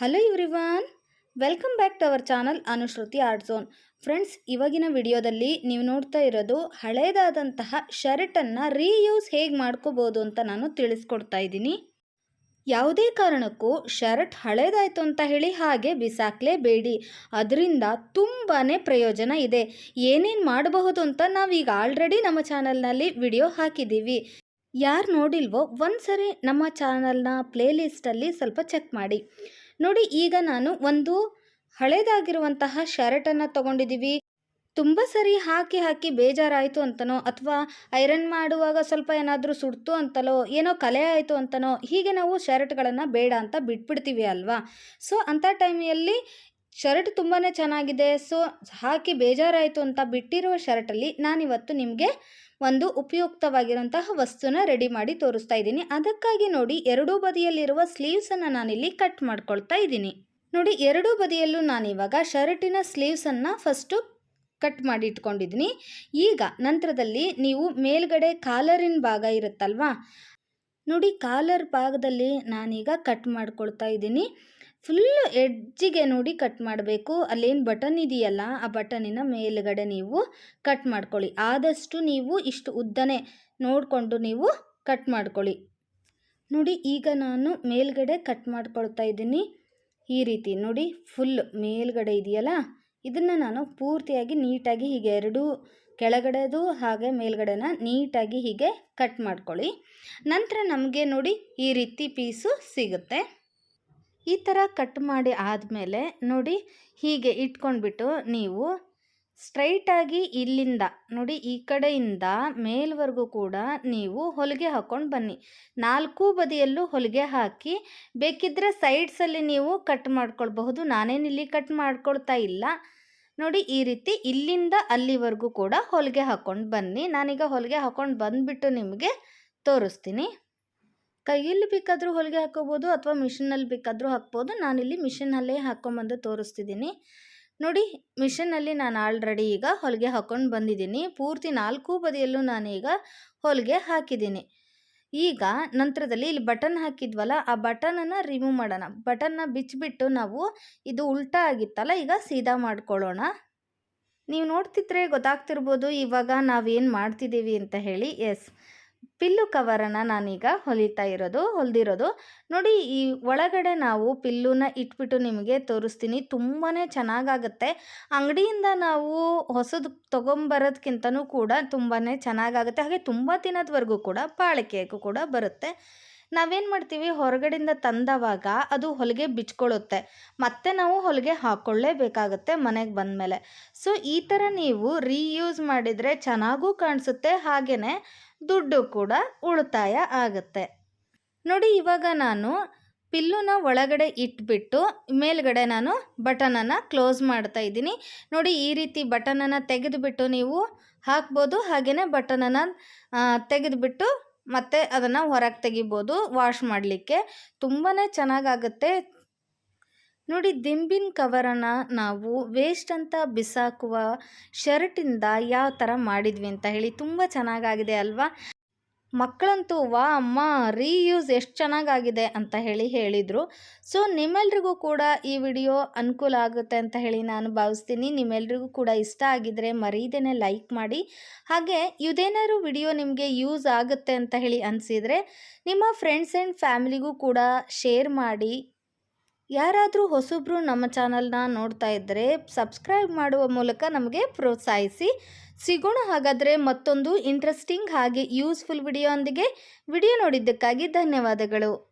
Hello everyone welcome back to our channel Anushruti Art Zone friends ಇವಾಗಿನ ವಿಡಿಯೋದಲ್ಲಿ ನೀವು ನೋಡ್ತಾ ಇರೋದು ಹಳೇದಾದಂತಹ ಶರ್ಟನ್ನು ರೀಯೂಸ್ ಹೇಗೆ ಮಾಡ್ಕೋಬೋದು ಅಂತ ನಾನು ತಿಳಿಸ್ಕೊಡ್ತಾ ಇದ್ದೀನಿ. ಯಾವುದೇ ಕಾರಣಕ್ಕೂ ಶರ್ಟ್ ಹಳೇದಾಯಿತು ಅಂತ ಹೇಳಿ ಹಾಗೆ ಬಿಸಾಕಲೇಬೇಡಿ. ಅದರಿಂದ ತುಂಬಾ ಪ್ರಯೋಜನ ಇದೆ. ಏನೇನು ಮಾಡಬಹುದು ಅಂತ ನಾವೀಗ ಆಲ್ರೆಡಿ ನಮ್ಮ ಚಾನಲ್ನಲ್ಲಿ ವಿಡಿಯೋ ಹಾಕಿದ್ದೀವಿ. ಯಾರು ನೋಡಿಲ್ವೋ ಒಂದು ಸರಿ ನಮ್ಮ ಚಾನಲ್ನ ಪ್ಲೇಲಿಸ್ಟಲ್ಲಿ ಸ್ವಲ್ಪ ಚೆಕ್ ಮಾಡಿ. ನೋಡಿ, ಈಗ ನಾನು ಒಂದು ಹಳೇದಾಗಿರುವಂತಹ ಶರ್ಟನ್ನು ತಗೊಂಡಿದ್ದೀವಿ. ತುಂಬ ಸರಿ ಹಾಕಿ ಹಾಕಿ ಬೇಜಾರಾಯಿತು ಅಂತನೋ, ಅಥವಾ ಐರನ್ ಮಾಡುವಾಗ ಸ್ವಲ್ಪ ಏನಾದರೂ ಸುಡ್ತು ಅಂತಲೋ, ಏನೋ ಕಲೆ ಆಯಿತು ಅಂತನೋ, ಹೀಗೆ ನಾವು ಶರ್ಟ್ಗಳನ್ನು ಬೇಡ ಅಂತ ಬಿಟ್ಬಿಡ್ತೀವಿ ಅಲ್ವಾ? ಸೊ, ಅಂಥ ಟೈಮಲ್ಲಿ ಶರ್ಟ್ ತುಂಬಾ ಚೆನ್ನಾಗಿದೆ. ಸೊ, ಹಾಕಿ ಬೇಜಾರಾಯಿತು ಅಂತ ಬಿಟ್ಟಿರುವ ಶರ್ಟಲ್ಲಿ ನಾನಿವತ್ತು ನಿಮಗೆ ಒಂದು ಉಪಯುಕ್ತವಾಗಿರುವಂತಹ ವಸ್ತುನ ರೆಡಿ ಮಾಡಿ ತೋರಿಸ್ತಾ ಇದ್ದೀನಿ. ಅದಕ್ಕಾಗಿ ನೋಡಿ, ಎರಡೂ ಬದಿಯಲ್ಲಿರುವ ಸ್ಲೀವ್ಸನ್ನು ನಾನಿಲ್ಲಿ ಕಟ್ ಮಾಡ್ಕೊಳ್ತಾ ಇದ್ದೀನಿ. ನೋಡಿ, ಎರಡೂ ಬದಿಯಲ್ಲೂ ನಾನಿವಾಗ ಶರ್ಟಿನ ಸ್ಲೀವ್ಸನ್ನು ಫಸ್ಟು ಕಟ್ ಮಾಡಿ ಇಟ್ಕೊಂಡಿದ್ದೀನಿ. ಈಗ ನಂತರದಲ್ಲಿ ನೀವು ಮೇಲ್ಗಡೆ ಕಾಲರಿನ ಭಾಗ ಇರುತ್ತಲ್ವಾ? ನೋಡಿ ಕಾಲರ್ ಭಾಗದಲ್ಲಿ ನಾನೀಗ ಕಟ್ ಮಾಡ್ಕೊಳ್ತಾ ಇದ್ದೀನಿ. ಫುಲ್ಲು ಎಡ್ಜಿಗೆ ನೋಡಿ ಕಟ್ ಮಾಡಬೇಕು. ಅಲ್ಲೇನು ಬಟನ್ ಇದೆಯಲ್ಲ, ಆ ಬಟನಿನ ಮೇಲುಗಡೆ ನೀವು ಕಟ್ ಮಾಡ್ಕೊಳ್ಳಿ. ಆದಷ್ಟು ನೀವು ಇಷ್ಟು ಉದ್ದನೆ ನೋಡಿಕೊಂಡು ನೀವು ಕಟ್ ಮಾಡ್ಕೊಳ್ಳಿ. ನೋಡಿ, ಈಗ ನಾನು ಮೇಲ್ಗಡೆ ಕಟ್ ಮಾಡ್ಕೊಳ್ತಾ ಇದ್ದೀನಿ. ಈ ರೀತಿ ನೋಡಿ, ಫುಲ್ ಮೇಲ್ಗಡೆ ಇದೆಯಲ್ಲ, ಇದನ್ನು ನಾನು ಪೂರ್ತಿಯಾಗಿ ನೀಟಾಗಿ ಹೀಗೆ ಎರಡೂ ಕೆಳಗಡೆದು ಹಾಗೆ ಮೇಲ್ಗಡೆನ ನೀಟಾಗಿ ಹೀಗೆ ಕಟ್ ಮಾಡ್ಕೊಳ್ಳಿ. ನಂತರ ನಮಗೆ ನೋಡಿ ಈ ರೀತಿ ಪೀಸು ಸಿಗುತ್ತೆ. ಈ ಥರ ಕಟ್ ಮಾಡಿ ಆದಮೇಲೆ ನೋಡಿ ಹೀಗೆ ಇಟ್ಕೊಂಡ್ಬಿಟ್ಟು ನೀವು ಸ್ಟ್ರೈಟಾಗಿ ಇಲ್ಲಿಂದ, ನೋಡಿ ಈ ಕಡೆಯಿಂದ ಮೇಲ್ವರೆಗೂ ಕೂಡ ನೀವು ಹೊಲಿಗೆ ಹಾಕ್ಕೊಂಡು ಬನ್ನಿ. ನಾಲ್ಕು ಬದಿಯಲ್ಲೂ ಹೊಲಿಗೆ ಹಾಕಿ ಬೇಕಿದ್ದರೆ ಸೈಡ್ಸಲ್ಲಿ ನೀವು ಕಟ್ ಮಾಡ್ಕೊಳ್ಬಹುದು. ನಾನೇನಿಲ್ಲಿ ಕಟ್ ಮಾಡ್ಕೊಳ್ತಾ ಇಲ್ಲ. ನೋಡಿ ಈ ರೀತಿ ಇಲ್ಲಿಂದ ಅಲ್ಲಿವರೆಗೂ ಕೂಡ ಹೊಲಿಗೆ ಹಾಕ್ಕೊಂಡು ಬನ್ನಿ. ನಾನೀಗ ಹೊಲಿಗೆ ಹಾಕ್ಕೊಂಡು ಬಂದುಬಿಟ್ಟು ನಿಮಗೆ ತೋರಿಸ್ತೀನಿ. ಕೈಯಲ್ಲಿ ಬೇಕಾದರೂ ಹೊಲಿಗೆ ಹಾಕೋಬೋದು ಅಥವಾ ಮಿಷಿನಲ್ಲಿ ಬೇಕಾದರೂ ಹಾಕ್ಬೋದು. ನಾನಿಲ್ಲಿ ಮಿಷಿನಲ್ಲೇ ಹಾಕ್ಕೊಂಬಂದು ತೋರಿಸ್ತಿದ್ದೀನಿ. ನೋಡಿ ಮಿಷಿನಲ್ಲಿ ನಾನು ಆಲ್ರೆಡಿ ಈಗ ಹೊಲಿಗೆ ಹಾಕ್ಕೊಂಡು ಬಂದಿದ್ದೀನಿ. ಪೂರ್ತಿ ನಾಲ್ಕು ಬದಿಯಲ್ಲೂ ನಾನೀಗ ಹೊಲಿಗೆ ಹಾಕಿದ್ದೀನಿ. ಈಗ ನಂತರದಲ್ಲಿ ಇಲ್ಲಿ ಬಟನ್ ಹಾಕಿದ್ವಲ್ಲ, ಆ ಬಟನನ್ನು ರಿಮೂವ್ ಮಾಡೋಣ. ಬಟನ್ನ ಬಿಚ್ಚಿಬಿಟ್ಟು ನಾವು ಇದು ಉಲ್ಟಾ ಆಗಿತ್ತಲ್ಲ, ಈಗ ಸೀದಾ ಮಾಡ್ಕೊಳ್ಳೋಣ. ನೀವು ನೋಡ್ತಿದ್ರೆ ಗೊತ್ತಾಗ್ತಿರ್ಬೋದು, ಇವಾಗ ನಾವೇನು ಮಾಡ್ತಿದ್ದೀವಿ ಅಂತ ಹೇಳಿ. ಎಸ್. ಪಿಲ್ಲು ಕವರನ್ನು ನಾನೀಗ ಹೊಲಿತಾ ಇರೋದು, ಹೊಲ್ದಿರೋದು. ನೋಡಿ, ಈ ಒಳಗಡೆ ನಾವು ಪಿಲ್ಲುನ ಇಟ್ಬಿಟ್ಟು ನಿಮಗೆ ತೋರಿಸ್ತೀನಿ. ತುಂಬಾ ಚೆನ್ನಾಗಾಗುತ್ತೆ. ಅಂಗಡಿಯಿಂದ ನಾವು ಹೊಸದು ತೊಗೊಂಬರೋದ್ಕಿಂತನೂ ಕೂಡ ತುಂಬಾ ಚೆನ್ನಾಗಾಗುತ್ತೆ. ಹಾಗೆ ತುಂಬ ದಿನದವರೆಗೂ ಕೂಡ, ಬಾಳಿಕೆಗೂ ಕೂಡ ಬರುತ್ತೆ. ನಾವೇನು ಮಾಡ್ತೀವಿ? ಹೊರಗಡೆಯಿಂದ ತಂದವಾಗ ಅದು ಹೊಲಿಗೆ ಬಿಚ್ಕೊಳ್ಳುತ್ತೆ ಮತ್ತೆ ನಾವು ಹೊಲಿಗೆ ಹಾಕ್ಕೊಳ್ಳೇಬೇಕಾಗುತ್ತೆ ಮನೆಗೆ ಬಂದಮೇಲೆ. ಸೊ ಈ ಥರ ನೀವು ರೀಯೂಸ್ ಮಾಡಿದರೆ ಚೆನ್ನಾಗೂ ಕಾಣಿಸುತ್ತೆ ಹಾಗೆಯೇ ದುಡ್ಡು ಕೂಡ ಉಳಿತಾಯ ಆಗುತ್ತೆ. ನೋಡಿ, ಇವಾಗ ನಾನು ಪಿಲ್ಲುನ ಒಳಗಡೆ ಇಟ್ಬಿಟ್ಟು, ಮೇಲ್ಗಡೆ ನಾನು ಬಟನನ್ನು ಕ್ಲೋಸ್ ಮಾಡ್ತಾ ಇದ್ದೀನಿ. ನೋಡಿ, ಈ ರೀತಿ ಬಟನನ್ನು ತೆಗೆದುಬಿಟ್ಟು ನೀವು ಹಾಕ್ಬೋದು ಹಾಗೆಯೇ ಬಟನನ್ನು ತೆಗೆದುಬಿಟ್ಟು ಮತ್ತೆ ಅದನ್ನು ಹೊರಗೆ ತೆಗಿಬೋದು ವಾಶ್ ಮಾಡಲಿಕ್ಕೆ. ತುಂಬಾ ಚೆನ್ನಾಗಾಗುತ್ತೆ. ನೋಡಿ, ದಿಂಬಿನ ಕವರನ್ನು ನಾವು ವೇಸ್ಟ್ ಅಂತ ಬಿಸಾಕುವ ಶರ್ಟಿಂದ ಯಾವ ಥರ ಮಾಡಿದ್ವಿ ಅಂತ ಹೇಳಿ ತುಂಬ ಚೆನ್ನಾಗಾಗಿದೆ ಅಲ್ವಾ? ಮಕ್ಕಳಂತೂ, ವಾ, ಅಮ್ಮ, ರೀಯೂಸ್ ಎಷ್ಟು ಚೆನ್ನಾಗಾಗಿದೆ ಅಂತ ಹೇಳಿ ಹೇಳಿದರು. ಸೊ, ನಿಮ್ಮೆಲ್ರಿಗೂ ಕೂಡ ಈ ವಿಡಿಯೋ ಅನುಕೂಲ ಆಗುತ್ತೆ ಅಂತ ಹೇಳಿ ನಾನು ಭಾವಿಸ್ತೀನಿ. ನಿಮ್ಮೆಲ್ರಿಗೂ ಕೂಡ ಇಷ್ಟ ಆಗಿದರೆ ಮರೀದೇನೆ ಲೈಕ್ ಮಾಡಿ. ಹಾಗೆ ಇದೇನಾದ್ರು ವಿಡಿಯೋ ನಿಮಗೆ ಯೂಸ್ ಆಗುತ್ತೆ ಅಂತ ಹೇಳಿ ಅನಿಸಿದರೆ ನಿಮ್ಮ ಫ್ರೆಂಡ್ಸ್ ಆ್ಯಂಡ್ ಫ್ಯಾಮಿಲಿಗೂ ಕೂಡ ಶೇರ್ ಮಾಡಿ. ಯಾರಾದರೂ ಹೊಸಬ್ರು ನಮ್ಮ ಚಾನಲ್ನ ನೋಡ್ತಾ ಇದ್ದರೆ ಸಬ್ಸ್ಕ್ರೈಬ್ ಮಾಡುವ ಮೂಲಕ ನಮಗೆ ಪ್ರೋತ್ಸಾಹಿಸಿ. ಸಿಗೋಣ ಹಾಗಾದರೆ ಮತ್ತೊಂದು ಇಂಟ್ರೆಸ್ಟಿಂಗ್ ಹಾಗೆ ಯೂಸ್ಫುಲ್ ವಿಡಿಯೋ ವಿಡಿಯೋ ನೋಡಿದ್ದಕ್ಕಾಗಿ ಧನ್ಯವಾದಗಳು.